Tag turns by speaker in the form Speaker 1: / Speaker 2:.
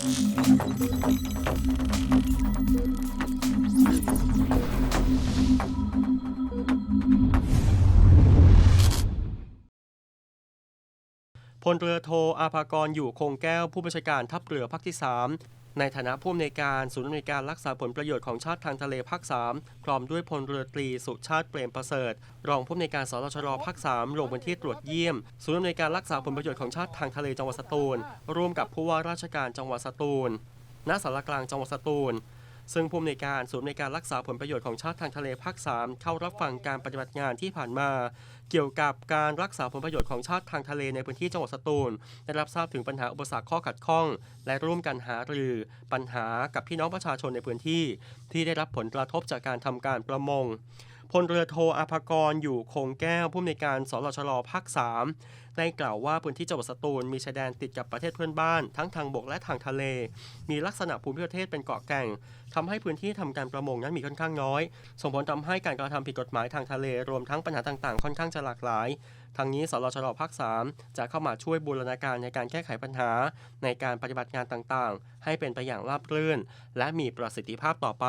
Speaker 1: พลเรือโทอาภากรอยู่คงแก้วผู้บัญชาการทัพเรือภาคที่ 3 ในฐานะผู้อำนวยการศูนย์อำนวยการรักษาผลประโยชน์ของชาติทางทะเลภาค 3 พร้อมด้วยพลเรือตรีสุชาติเปรมประเสริฐ รองผู้อำนวยการสรชรภาค 3 ลงพื้นที่ตรวจเยี่ยม ศูนย์อำนวยการรักษาผลประโยชน์ของชาติทางทะเลจังหวัดสตูล ร่วมกับผู้ว่าราชการจังหวัดสตูล ณ สารกลางจังหวัดสตูล ซึ่งผู้อำนวยการศูนย์อำนวยการรักษาผลประโยชน์ของชาติทางทะเลภาค 3 เข้ารับฟังการปฏิบัติงานที่ผ่านมา เกี่ยวกับการรักษาผลประโยชน์ของชาติทางทะเลในพื้นที่จังหวัดสตูล ได้รับทราบถึงปัญหาอุปสรรคข้อขัดข้อง และร่วมกันหารือปัญหากับพี่น้องประชาชนในพื้นที่ ที่ได้รับผลกระทบจากการทำการประมง พลเรือโทอาภกรอยู่คงแก้วผู้อำนวยการสลชลภาค3ได้กล่าวว่าพื้นที่จังหวัดสตูลมีชายแดนติดกับประเทศเพื่อนบ้าน ทั้งทางบกและทางทะเล มีลักษณะภูมิประเทศเป็นเกาะแก่งทำให้พื้นที่ทำการประมงนั้นมีค่อนข้างน้อย ส่งผลทำให้การกระทำผิดกฎหมายทางทะเล รวมทั้งปัญหาต่างๆ ค่อนข้างจะหลากหลายทางนี้สลชลภาค 3 จะเข้ามาช่วยบูรณาการในการแก้ไขปัญหา ในการปฏิบัติงานต่างๆ ให้เป็นไปอย่างราบรื่น และมีประสิทธิภาพต่อไป